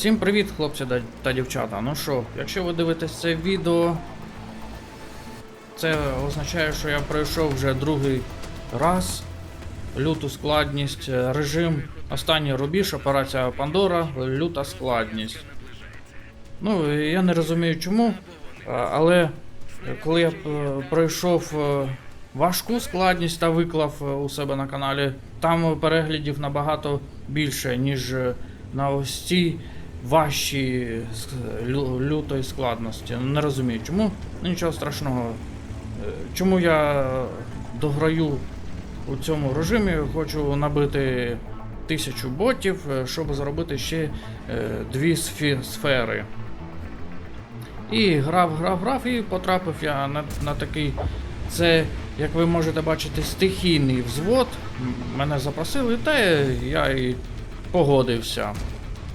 Всім привіт, хлопці та дівчата. Ну що, якщо ви дивитесь це відео, це означає, що я пройшов вже другий раз люту складність, е, режим, останній рубіж, операція Пандора, люта складність. Ну, я не розумію чому, але коли я е, пройшов е, важку складність та виклав у себе на каналі, там переглядів набагато більше, ніж на ось цій лю- лютої складності. Не розумію чому. Ну, Нічого страшного. Е, Чому я дограю у цьому режимі, хочу набити тисячу ботів, е, щоб заробити ще е, дві сфери. І грав, грав, грав, і потрапив я на, на такий. Це, як ви можете бачити, стихійний взвод. Мене запросили, та я і погодився.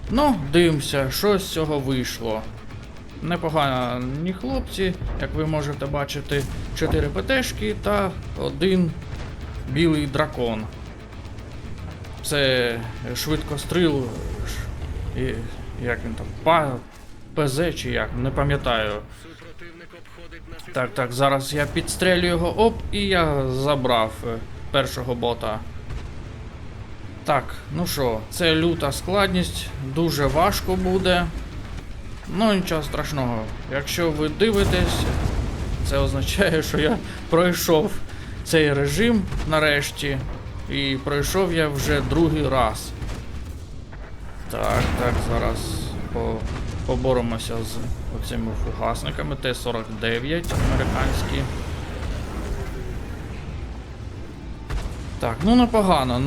Ну, дивимося, що з цього вийшло. Непогані хлопці, як ви можете бачити, 4 ПТшки та один білий дракон. Це швидкостріл, і, як він там, па, ПЗ чи як, не пам'ятаю. Так, так, зараз я підстрелю його, оп, і я забрав е, першого бота. Так, ну що, це люта складність, дуже важко буде. Ну нічого страшного. Якщо ви дивитесь, це означає, що я пройшов цей режим нарешті. І пройшов я вже другий раз. Так, так, зараз по, поборемося з оцими фугасниками. Т-49 американські. Так, ну непогано.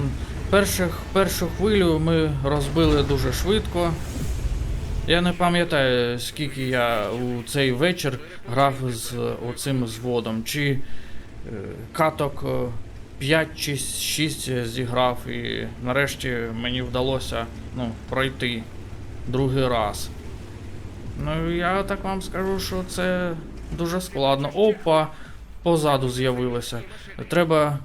Перших, першу хвилю ми розбили дуже швидко. Я не пам'ятаю, скільки я у цей вечір грав з оцим зводом. Чи е, каток е, 5 чи 6 зіграв, і нарешті мені вдалося ну, пройти другий раз. Ну, я так вам скажу, що це дуже складно. Опа, позаду з'явилося. Треба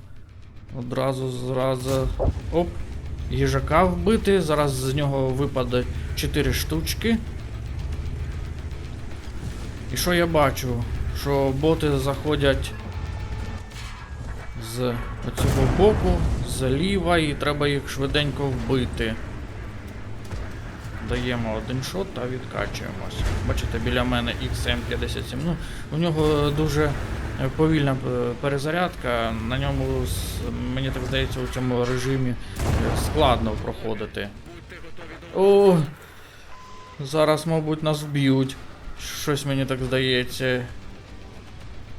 одразу зразу. Оп. Їжака вбити. Зараз з нього випаде 4 штучки. І що я бачу? Що боти заходять з цього боку, зліва, і треба їх швиденько вбити. Даємо один шот та відкачуємось. Бачите, біля мене XM57. Ну, у нього дуже повільна е, перезарядка. На ньому, мені так здається, у цьому режимі е, складно проходити. О, зараз, мабуть, нас вб'ють. Щось мені так здається.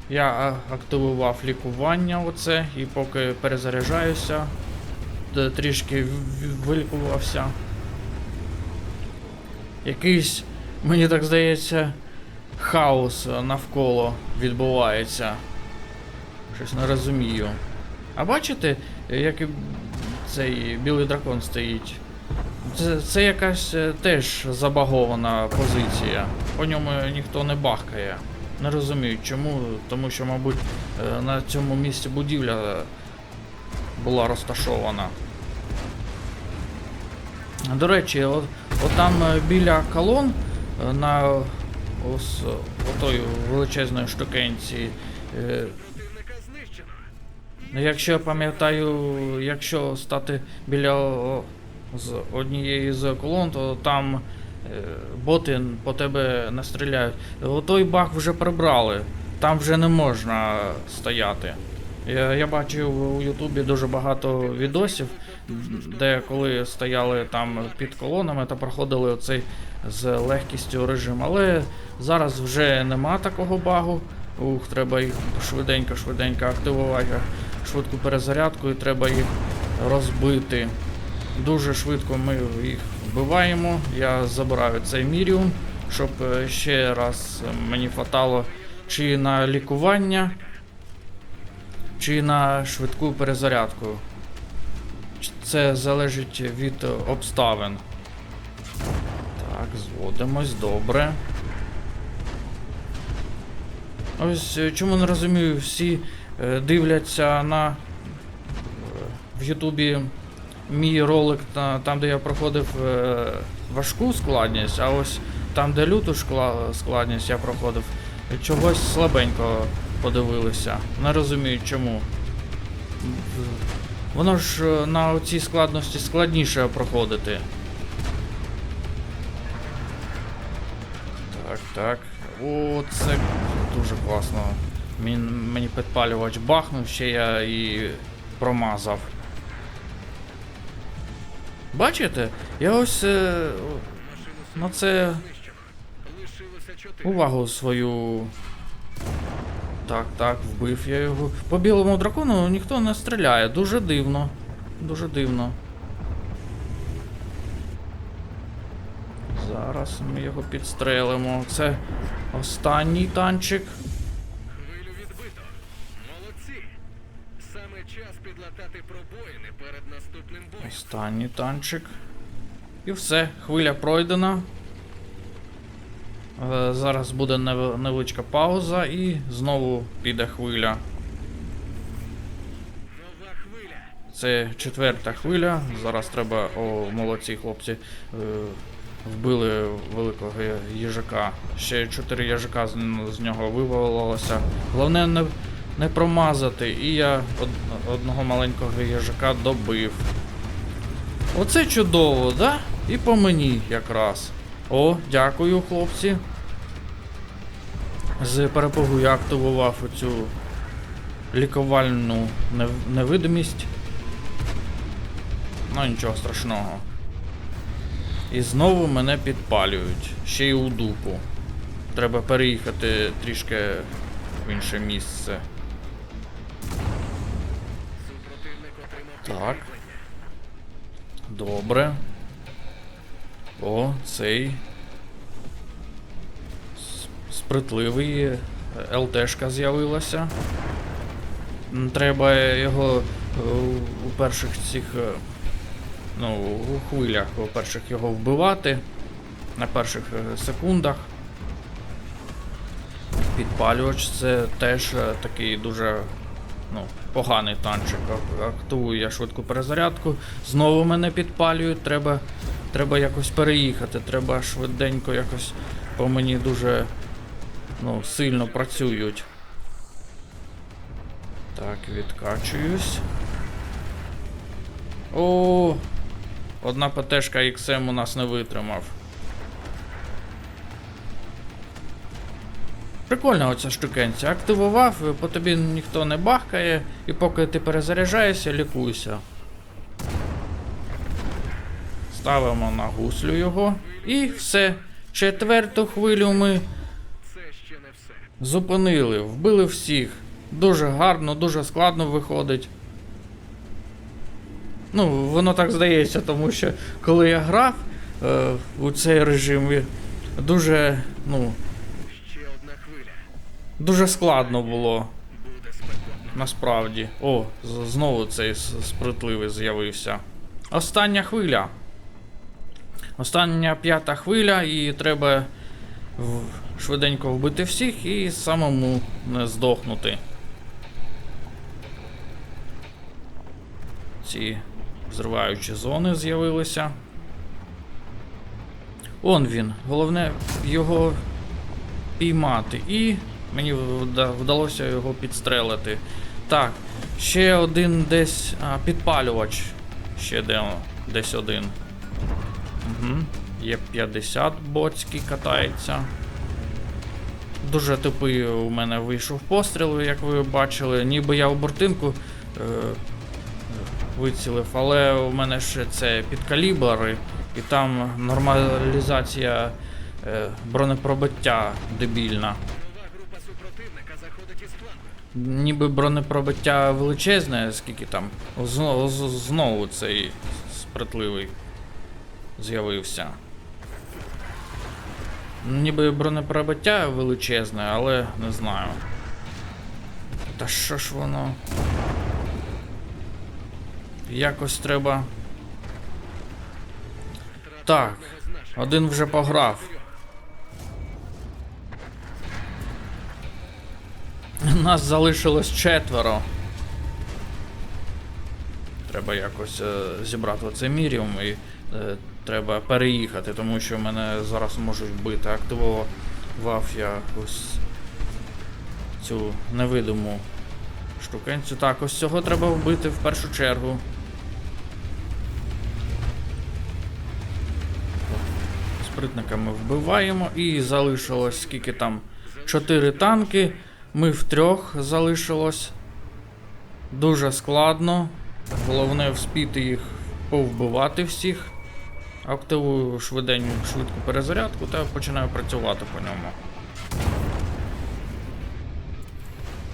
Я активував лікування оце і поки перезаряджаюся, трішки вилікувався. Якийсь, мені так здається, хаос навколо відбувається. Щось не розумію. А бачите, як цей білий дракон стоїть? Це, це якась е, теж забагована позиція. По ньому ніхто не бахкає. Не розумію чому, тому що, мабуть, е, на цьому місці будівля була розташована. До речі, от, от там е, біля колон на ось отої величезної штукенці. е, Ну, Якщо я пам'ятаю, якщо стати біля з однієї з колон, то там е, боти по тебе не стріляють. Отой баг вже прибрали, там вже не можна стояти. Я, я бачив у Ютубі дуже багато відосів, де коли стояли там під колонами та проходили оцей з легкістю режим. Але зараз вже нема такого багу. Ух, треба їх швиденько-швиденько активувати швидку перезарядку і треба їх розбити. Дуже швидко ми їх вбиваємо. Я забираю цей міріум, щоб е, ще раз мені хватало чи на лікування, чи на швидку перезарядку. Це залежить від е, обставин. Зводимось, добре. Ось е, чому не розумію, всі е, дивляться на е, в Ютубі мій ролик та- там, де я проходив важку складність, а ось там, де люту складність я проходив, чогось слабенько подивилися. Не розумію чому. Воно ж на цій складності складніше проходити. Так. О, це дуже класно. Мені, мені підпалювач бахнув, ще я і промазав. Бачите? Я ось е, на це увагу свою. Так, так, вбив я його. По білому дракону ніхто не стріляє. Дуже дивно. Дуже дивно. Зараз ми його підстрелимо. Це останній танчик. Хвилю відбито. Молодці. Саме час підлатати пробоїни перед наступним боєм. Останній танчик. І все, хвиля пройдена. Е, Зараз буде невеличка пауза і знову піде хвиля. Це четверта хвиля. Зараз треба. О, молодці хлопці. Вбили великого їжака. Ще чотири їжака з, нього вивалилося. Головне не, не промазати. І я од, одного маленького їжака добив. Оце чудово, да? І по мені якраз. О, дякую, хлопці. З перепугу я активував оцю лікувальну нев- невидимість. Ну нічого страшного. І знову мене підпалюють. Ще й у дупу. Треба переїхати трішки в інше місце. Так. Добре. О, цей. Спритливий. е, ЛТшка з'явилася. Треба його е, у перших цих. Ну, у хвилях, у перших його вбивати. На перших е, секундах. Підпалювач це теж е, такий дуже ну, поганий танчик. Ак- Активую я швидку перезарядку. Знову мене підпалюють. Треба, треба якось переїхати. Треба швиденько якось по мені дуже ну, сильно працюють. Так, відкачуюсь. О, одна ПТшка XM у нас не витримав. Прикольна оця штукенця. Активував, по тобі ніхто не бахкає, і поки ти перезаряджаєшся, лікуйся. Ставимо на гуслю його. І все. Четверту хвилю ми зупинили, вбили всіх. Дуже гарно, дуже складно виходить. Ну, воно так здається, тому що коли я грав е, у цей режим, дуже, ну, дуже складно було. Насправді. О, знову цей спритливий з'явився. Остання хвиля. Остання п'ята хвиля, і треба швиденько вбити всіх і самому не здохнути. Ці взриваючі зони з'явилися. Он він. Головне його піймати. І мені вдалося його підстрелити. Так, ще один десь а, підпалювач. Ще де, десь один. Угу. Є 50 боцький катається. Дуже тупий у мене вийшов постріл, як ви бачили. Ніби я у бортинку е, вицілив, але у мене ще це підкалібри, і там нормалізація е, бронепробиття дебільна. Ніби бронепробиття величезне, скільки там. Знову, знову цей спритливий з'явився. Ніби бронепробиття величезне, але не знаю. Та що ж воно? Якось треба. Так, один вже пограв. Нас залишилось четверо. Треба якось е, зібрати оцей міріум і е, треба переїхати, тому що мене зараз можуть вбити. Активував я ось цю невидиму штукенцю. Так, ось цього треба вбити в першу чергу. Спритника ми вбиваємо і залишилось скільки там? Чотири танки. Ми втрьох залишилось. Дуже складно. Головне вспіти їх повбивати всіх. Активую швиденьку швидку перезарядку та починаю працювати по ньому.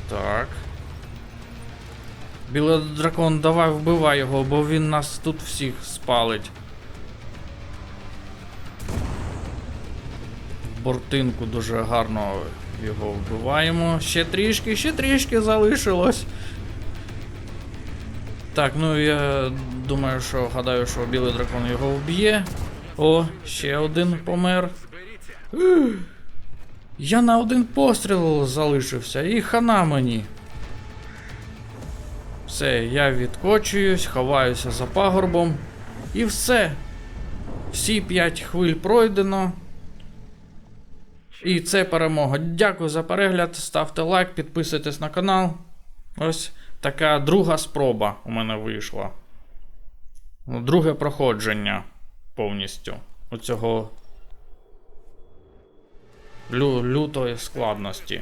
Так. Білий дракон, давай вбивай його, бо він нас тут всіх спалить. Бортинку дуже гарно його вбиваємо. Ще трішки, ще трішки залишилось. Так, ну я думаю, що гадаю, що білий дракон його вб'є. О, ще один помер. Я на один постріл залишився і хана мені. Все, я відкочуюсь, ховаюся за пагорбом. І все. Всі 5 хвиль пройдено. І це перемога. Дякую за перегляд. Ставте лайк, підписуйтесь на канал. Ось така друга спроба у мене вийшла. Друге проходження повністю у цього лю- лютої складності.